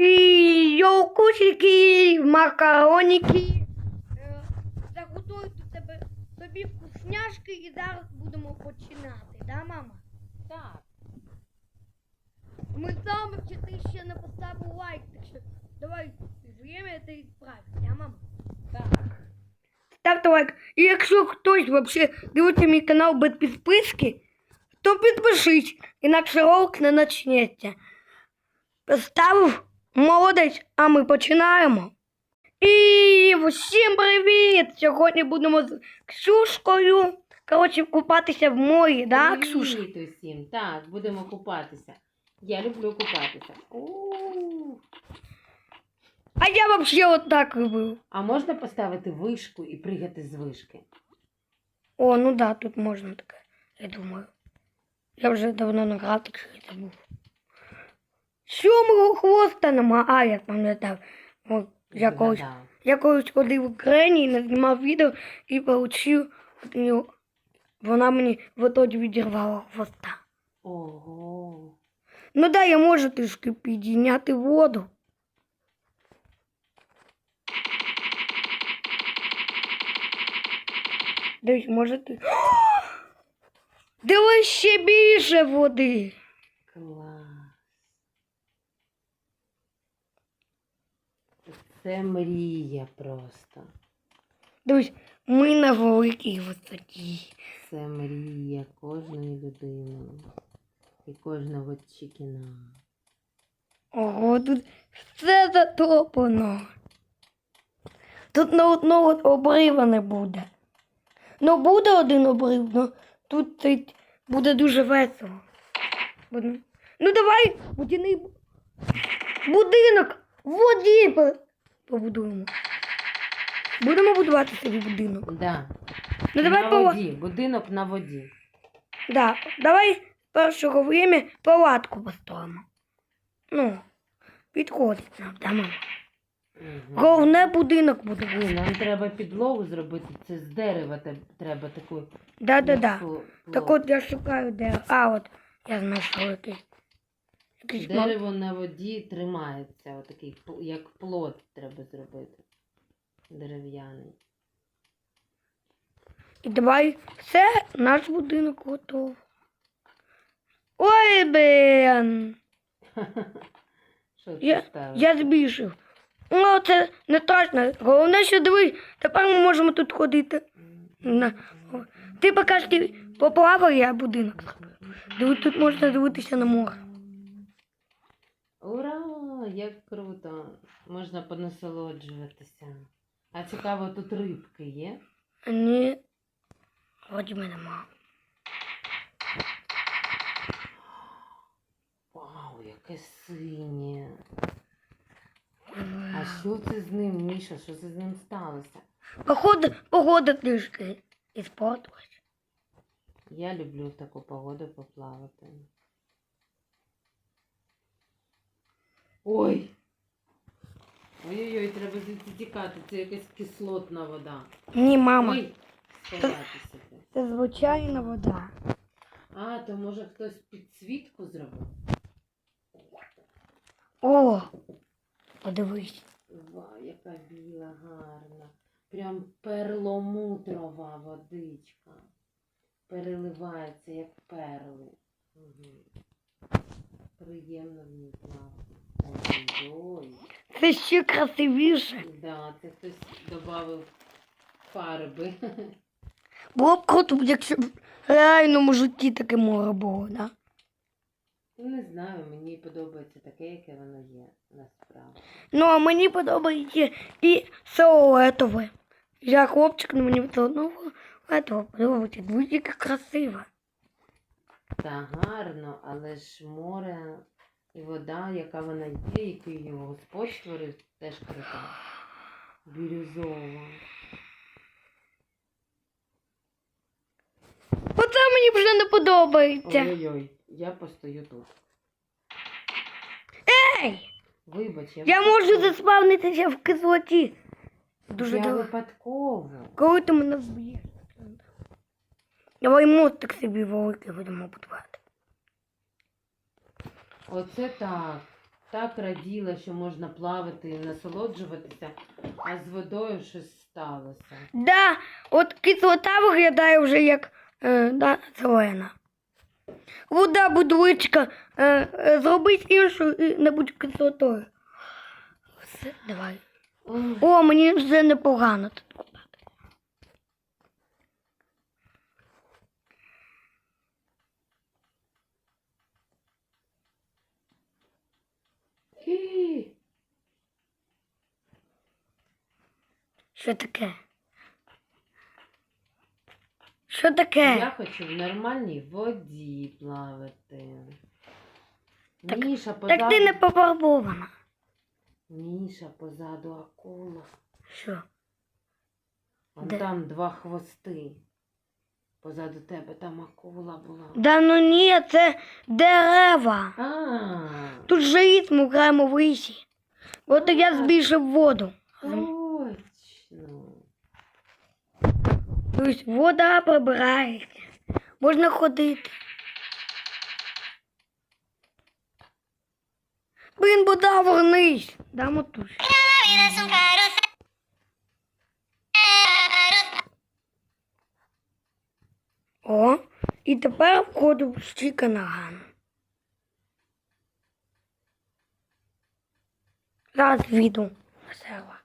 І йогуртики, макароніки. Е, Заготую тут тебе собі вкусняшки і зараз будемо починати, да, мама? Так. Ми саме чи ти ще не поставив лайк, так що давай время це відправити, да, мама? Так. Ставте лайк. І якщо хтось взагалі дивиться мій канал без підписки, то підпишись, інакше ролик не почнеться. Поставив молодець, а ми починаємо. І всім привіт! Сьогодні будемо з Ксюшкою. Коротше, купатися в морі, да, Ксюша? Привіт усім. Так, будемо купатися. Я люблю купатися. А я взагалі отак робив. А можна поставити вишку і пригати з вишки? О, ну да, тут можна таке, я думаю. Я вже давно не грав, так забув. Сьомого хвоста нема, а я пам'ятав. От, я колись, Згадав. я колись ходив в Грені, не знімав відео і получив от нього. Вона мені в итоді відірвала хвоста. Ого. Ну да, я можу трішки підійняти воду. Дивись, може ти. Дивись ще більше води. Клас. Це мрія просто. Дивись, ми на великій висоті. Це мрія кожної людини. І кожного чекіна. Ого, тут все затоплено. Тут на одного обрива не буде. Ну буде один обрив, ну тут це буде дуже весело. Ну давай водяний будинок воді побудуємо. Будемо будувати собі будинок. Да. Ну давай на пала... воді. Будинок на воді. да, давай першого время палатку поставимо. Ну, підходить нам, да, мама. Мгм. Головне будинок буде. Ні, нам треба підлогу зробити. Це з дерева те- треба таку. Да-да-да. м'ясу Так от я шукаю де. А, от я знайшов якийсь. Якийсь Дерево на воді тримається, отакий, як плот треба зробити. Дерев'яний. І давай все, наш будинок готов. Ой, блін. Що ти Я, ставиш? я збільшив. Ну, це не страшно. Головне, що дивись, тепер ми можемо тут ходити. На. Ти що ти поплавав, я будинок. Диви, тут можна дивитися на море. Як круто! Можна понасолоджуватися. А цікаво, тут рибки є? Ні. Вроді мене нема. Вау, яке синє. А що це з ним, Міша? Що це з ним сталося? Походу, погода трішки іспортилась. Я люблю в таку погоду поплавати. Ой! Ой-ой-ой, треба звідси тікати. Це якась кислотна вода. Ні, мама, Ой, сховатися. це звичайна вода. А, то може хтось підсвітку зробив? О, подивись. Ва, яка біла, гарна. Прям перломутрова водичка. Переливається, як перли. Угу. Приємно в ній плавати. Це ще красивіше. Да, це хтось додав фарби. Було б круто, якщо б в реальному житті таке море було, да? Не знаю, мені подобається таке, яке воно є насправді. Ну, а мені подобається і фіолетове. Я хлопчик, але мені все одно фіолетове подобається. Дуже яке красиве. Та гарно, але ж море і вода, яка вона є, який його Господь створив, теж крута. Бірюзова. Оце мені вже не подобається. Ой-ой-ой, я постою тут. Ей! Вибач, я, Я можу заспавнитися в кислоті. Дуже Я добре. випадково. Коли ти мене вб'єш? Давай мостик собі великий будемо будувати. Оце так. так раділа, що можна плавати і насолоджуватися, а з водою щось сталося. Да, от кислота виглядає вже як е, да, зелена. Вода будь-личка, е, е, зробить іншу і не будь кислотою. Все, давай. Ой, О, мені вже непогано тут Що таке? Що таке? Я хочу в нормальній воді плавати. Так- Міша позаду, Так ти не пофарбована. Міша позаду акула. Що? Вон Де? там два хвости. Позаду тебе там акула була. Да ну ні, це дерева. А, Тут же ритм ми граємо в лісі. От я збільшив воду. точно. Тобто вода прибирається. Можна ходити. Блін, вода, вернись. Дамо тут. О, і тепер входу в стільки наган. Зараз віду на села.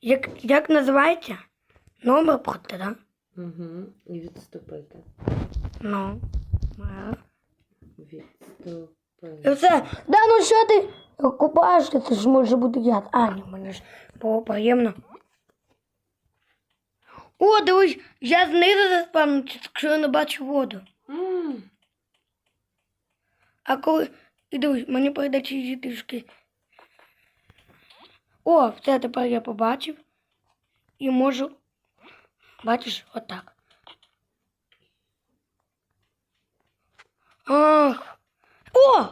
Як, як називається? Номер проти, да? Угу. І відступити. Ну. І Відступити. все. Да ну що ти купаєшся, це ж може бути яд. А, ні, мені ж було приємно. О, дивись, я знизу заспавнився, якщо я не бачу воду. А коли. І дивись, мені передачі її трішки. О, все тепер я побачив. І можу. Бачиш, отак. Ах. О!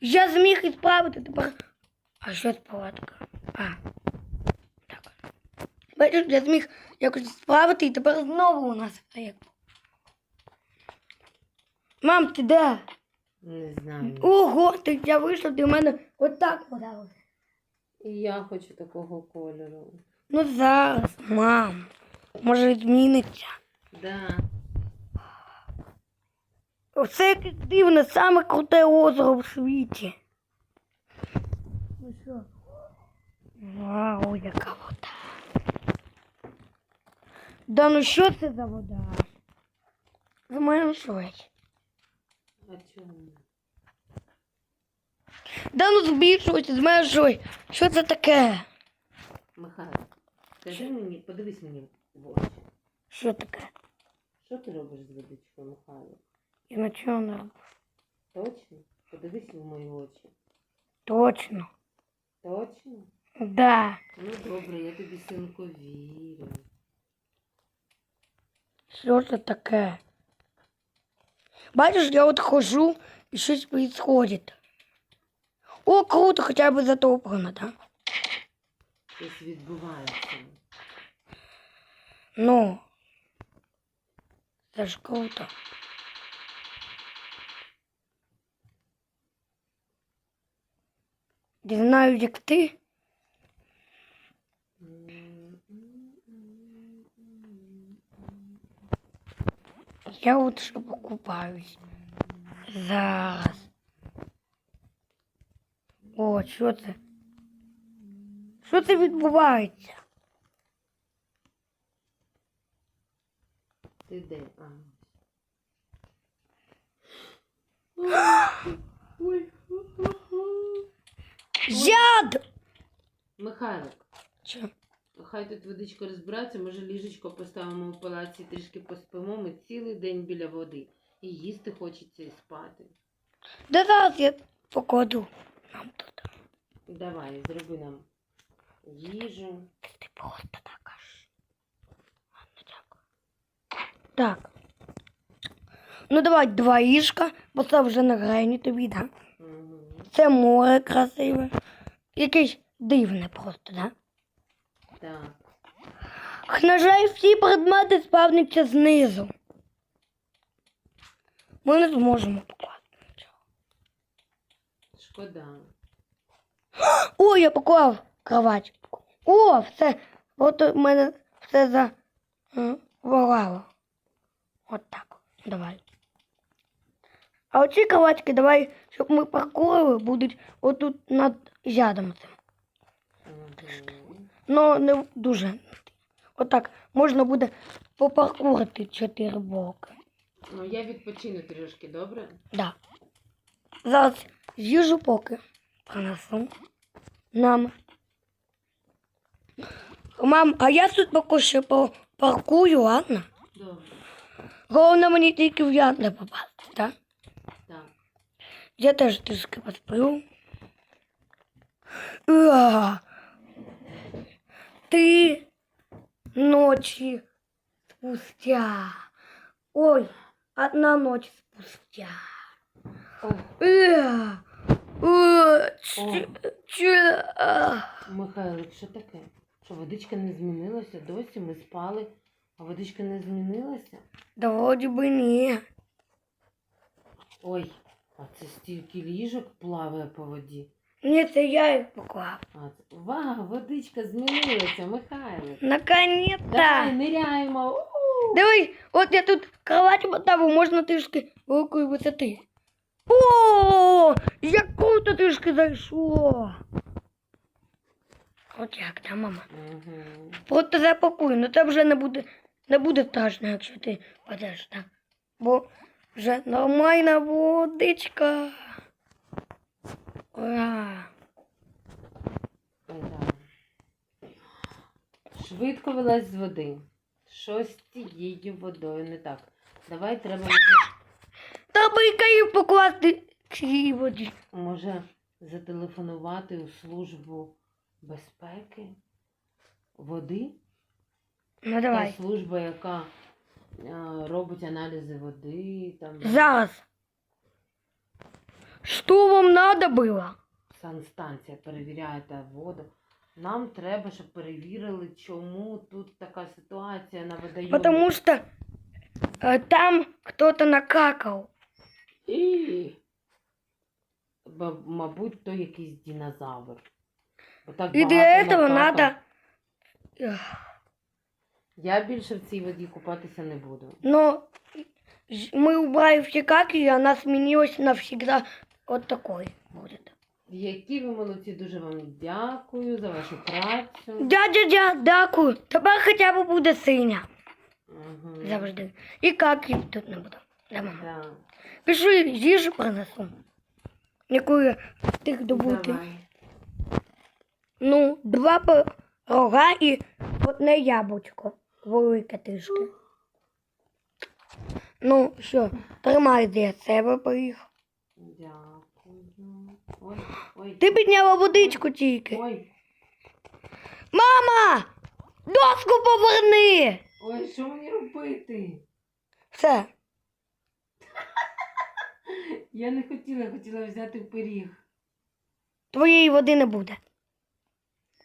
Я зміг відправити тепер. А що з палатка? А. Бачиш, я зміг якось справити і тепер знову у нас як. Мам, ти де? Не знаю. Ого, ти я вийшов, ти в мене отак подав. І я хочу такого кольору. Ну зараз, мам. Може зміниться. Да. Оце якесь дивне, саме круте озеро в світі. Ну що? Вау, яка вода. Да ну що це за вода? Зменшуєш. А чому? Да ну збільшуйся, зменшуй. Що це таке? Михайло, скажи мені, подивись мені в очі. Що таке? Що ти робиш з водичкою, Михайло? Я нічого не роблю. Точно? Подивись в мої очі. Точно. Точно? Да. Ну добре, я тобі синку вірю. Що це таке? Бачиш, я от хожу і щось відбувається. О, круто, хоча б затоплено, так? Щось відбувається. Ну. Це ж круто. Дізнаюсь, як ти. Я ще покупаюсь. Зараз. О, що це? Що це відбувається? Ти де? А. Ой. Яд! Михайлик, Що? Хай тут водичка розбирається, може ліжечко поставимо в палаці, трішки поспимо, ми цілий день біля води. І їсти хочеться і спати. Да зараз я покладу нам тут. Давай, зроби нам їжу. Ти просто так аж. Ладно, дякую. Так. Ну давай два ліжка, бо це вже на грані тобі, да? Угу. Це море красиве. Якесь дивне просто, да? Так. На жаль, всі предмети спавняться знизу. Ми не зможемо покласти. Шкода. О, я поклав кроватку. О, все. От у мене все заволало. От так. Давай. А оці кроватки давай, щоб ми паркурили, будуть отут над ядом. цим. Мгм. Ну, не дуже. Отак. Можна буде попаркурити чотири блоки. Ну, я відпочину трішки, добре? Да. Зараз з'їжу поки принесу нам. Мам, а я тут поки що попаркую, ладно? Добре. Головне мені тільки в яд не попасти, так? Так. Я теж трішки посплю. Три ночи спустя. Ой, одна ночь спустя. О, Уа! Уа! Ч- ч- а. Михайлик, що таке? Що водичка не змінилася досі? Ми спали, а водичка не змінилася? Да вроде бы ні. Ой, а це стільки ліжок плаває по воді. Ні, це я їх поклав. Вау, водичка змінилася, Михайлик. Наконец-то! Давай. Дивись, от я тут кровать поставив, можна трішки великої висоти. О, як круто трішки зайшло. От як, да, мама? Мгм. Просто запакуй, ну це вже не буде, не буде страшно, якщо ти падеш, так? Бо вже нормальна водичка. Ура! Швидко вилазь з води. Щось з цією водою не так. Давай треба Та байкаю покласти цій воді. може зателефонувати у службу безпеки води. Ну Та служба, яка е, робить аналізи води, там Зараз. Що вам надо було? санстанція перевіряє та воду. Нам треба, щоб перевірили, чому тут така ситуація на водойомі. Потому что э, там кто-то накакал. І, ба- мабуть, то якийсь динозавр. Бо так И для багато этого накакав. надо... Эх, Я більше в цій воді купатися не буду. Но ж- мы убрали все каки, и она сменилась навсегда вот такой будет. Які ви молодці, дуже вам дякую за вашу працю. Дядя, дядя, дякую. Тепер хоча б буде синя. Угу. Завжди. І каки тут не буде. Да, мама. Да. Пішли, їжу принесу. Яку я встиг добути. Давай. Ну, два пирога і одне яблучко. Велике трішки. Ну, що, тримай для себе пиріг. Дякую. Ой, ой. Ти підняла водичку тільки. Ой, Мама! Доску поверни! ой, що мені робити? Все. Я не хотіла, хотіла взяти пиріг. Твоєї води не буде.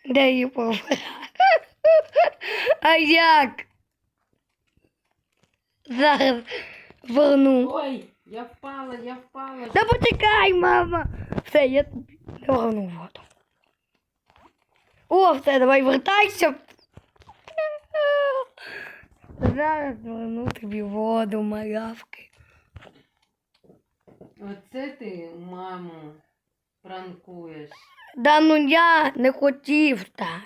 Де її повернути? А як? Зараз верну. Ой, я впала, я впала. Та почекай, мама. Все, я тобі верну воду. О, все, давай вертайся. Зараз верну тобі воду, малявки. Оце ти, маму, пранкуєш. Да ну я не хотів так.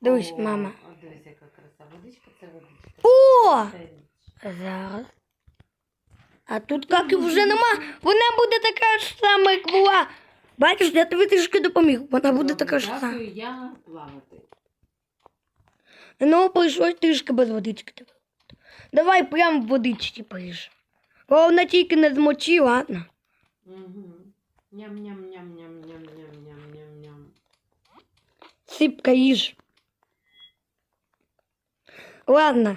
Дивись, О, мама. О, дивись, яка краса. Водичка це водичка. О! Це річ. Зараз. А тут как вже нема. Вона буде така ж сама, як була. Бачиш, я тобі трішки допоміг. Вона буде така ж сама. Я плавати. Ну, прийшлось трішки без водички. Давай прям в водичці поїж. Головне тільки не змочи, ладно? Угу. Ням-ням-ням-ням-ням-ням-ням-ням. Сипка їж. Ладно.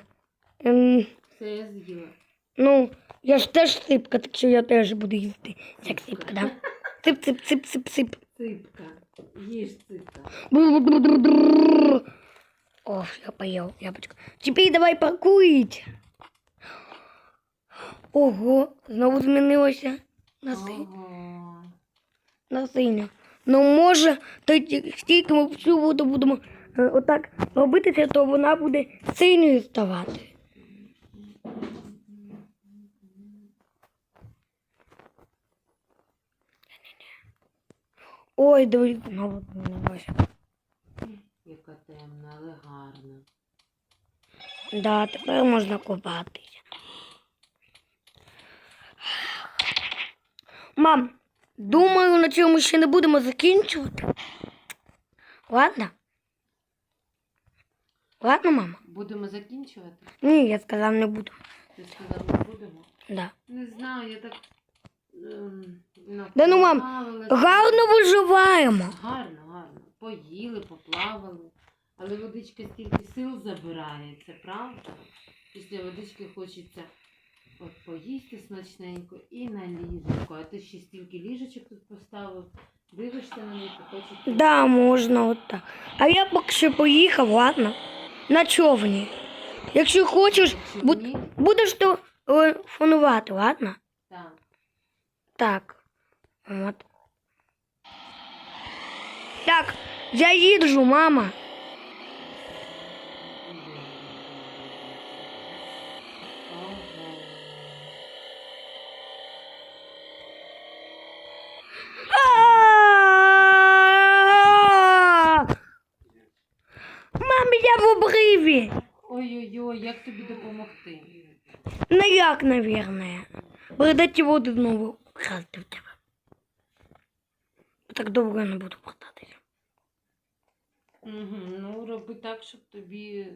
Ем, Все, я з'їла. Ну, я ж теж сипка, так що я теж буду їсти. Як сипка, да? Сип, сип, сип, сип, сип. Ципка. Їж. Бррр-бррр-бррр. О, я поел яблочко. Теперь давай паркурить. Ого, знову змінилося на, си... Ого. на синю. Ну, може, тоді стільки ми всю воду будемо е, отак робитися, то вона буде синьою ставати. Ой, дивись, знову змінилося. Яка темна, але гарна. Да, тепер можна купатися. Мам, думаю, на цьому ще не будемо закінчувати. Ладно? Ладно, мама? Будемо закінчувати? Ні, я сказав, не буду. Ти сказав, не будемо? Да. Не знаю, я так. Ем, Да ну, мам. Гарно виживаємо. Гарно, гарно. Поїли, поплавали. Але водичка стільки сил забирає, це правда. Після водички хочеться от поїсти смачненько і на ліжечко. А ти ще стільки ліжечок тут поставив. Дивишся на них і хочеться. Да, можна отак. А я поки що поїхав, ладно? На човні. Якщо хочеш, Ні? будеш телефонувати, ладно? Так. От. Так, я їжджу, мама. Мамі, я в обриві. Ой-ой-ой, як тобі допомогти? Ну як, наверное. Передати воду знову красти в тебе. Так довго я не буду вертатися. Угу. Ну, роби так, щоб тобі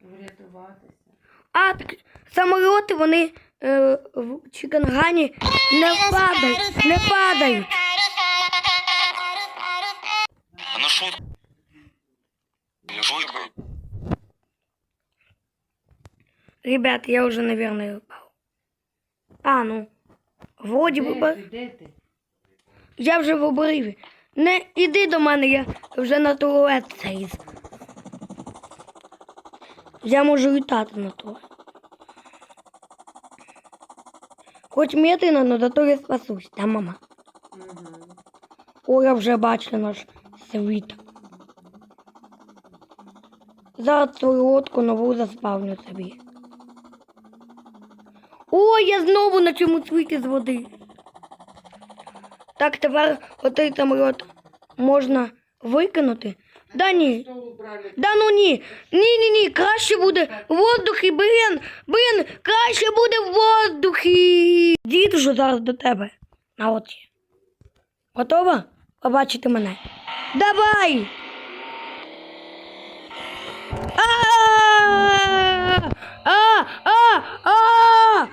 врятуватися. А, так самоліти, вони е, в Чикангані не падають, не падають. Ну шутка. Шутка. Ребят, я уже, наверное, упал. А, ну. Вроді Де би. ти? Де ти? Я вже в обриві. Не іди до мене, я вже на туалет заліз. Я можу літати на туалет. Хоч медленно, але зато я спасусь, да, мама? Угу. О, я вже бачу наш світ. Зараз свою лодку нову заспавню собі. О, я знову на цьому світі з води. Так, тепер отей самоліт можна викинути. Да ні. Да ну ні. Ні, ні, ні. Краще буде в воздухі, блін. Блін, краще буде в воздухі. Діду що зараз до тебе. На оці. Готова побачити мене? Давай! А! А! А! А!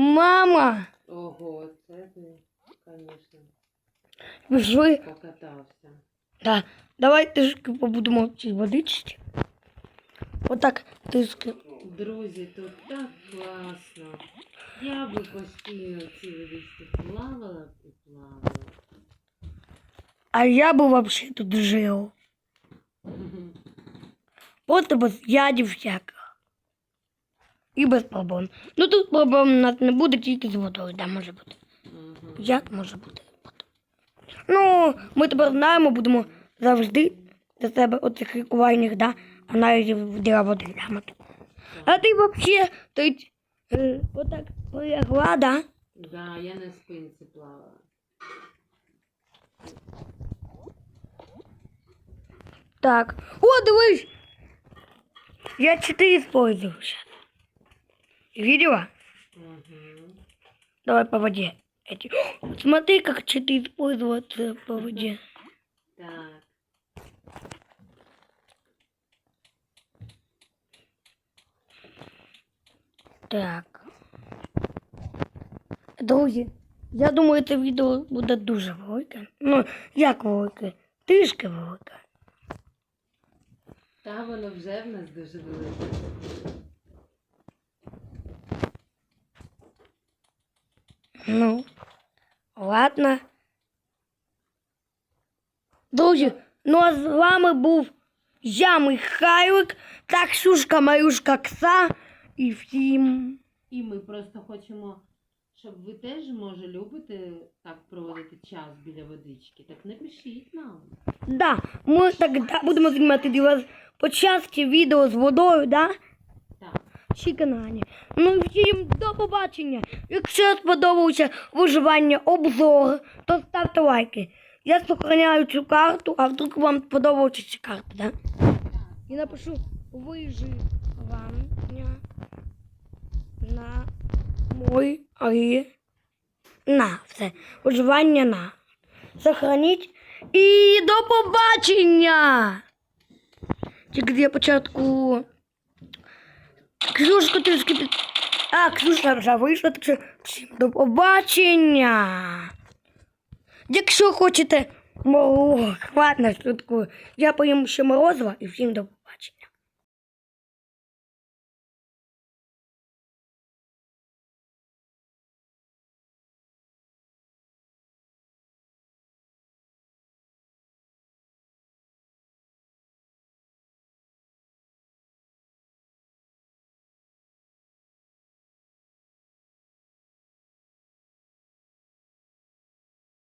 Мама! Ого, це ти, звісно, Пішли. покатався. Да. Давай трішки побудемо в цій водичці. Отак трішки. Друзі, тут так класно. Я би постійно в цій водичці плавала б і плавала. А я би взагалі тут жив. Просто без ядів всяких. І без проблем. Ну тут проблем у нас не буде тільки з водою, да, може бути. Мгм. Як може бути? Ну, ми тепер знаємо, будемо завжди за себе оцих лікувальних, да, а навіть в води грамоти. А ти взагалі тут е, отак полягла, да? Да, я на спинці плавала. Так. О, дивись! Я четыре использую сейчас. Видела? Угу. Давай по воде. Эти. О, Смотри, как четыре использоваться по воде. Так. Так. Друзі, я думаю, це відео буде дуже велике. Ну, як велике? Трішки велике. Та воно вже в нас дуже велике. Ну, ладно. Друзі, ну а з вами був я, Михайлик, таксюшка Марюшка Кса і всім І ми просто хочемо, щоб ви теж, може, любите так проводити час біля водички. Так напишіть нам. Да, ми так будемо знімати для вас по часті відео з водою, да? Всі каналі. Ну і всім до побачення. Якщо сподобався виживання обзор, то ставте лайки. Я сохраняю цю карту, а вдруг вам сподобалася ця карта, да? І напишу виживання на мой аї. На все. Виживання на. Сохраніть. І до побачення! Тільки для початку. Ксюшка трішки під... А, Ксюша вже вийшла, так що всім до побачення. Якщо хочете, о, хватно швидко. Я поїм ще морозива і всім до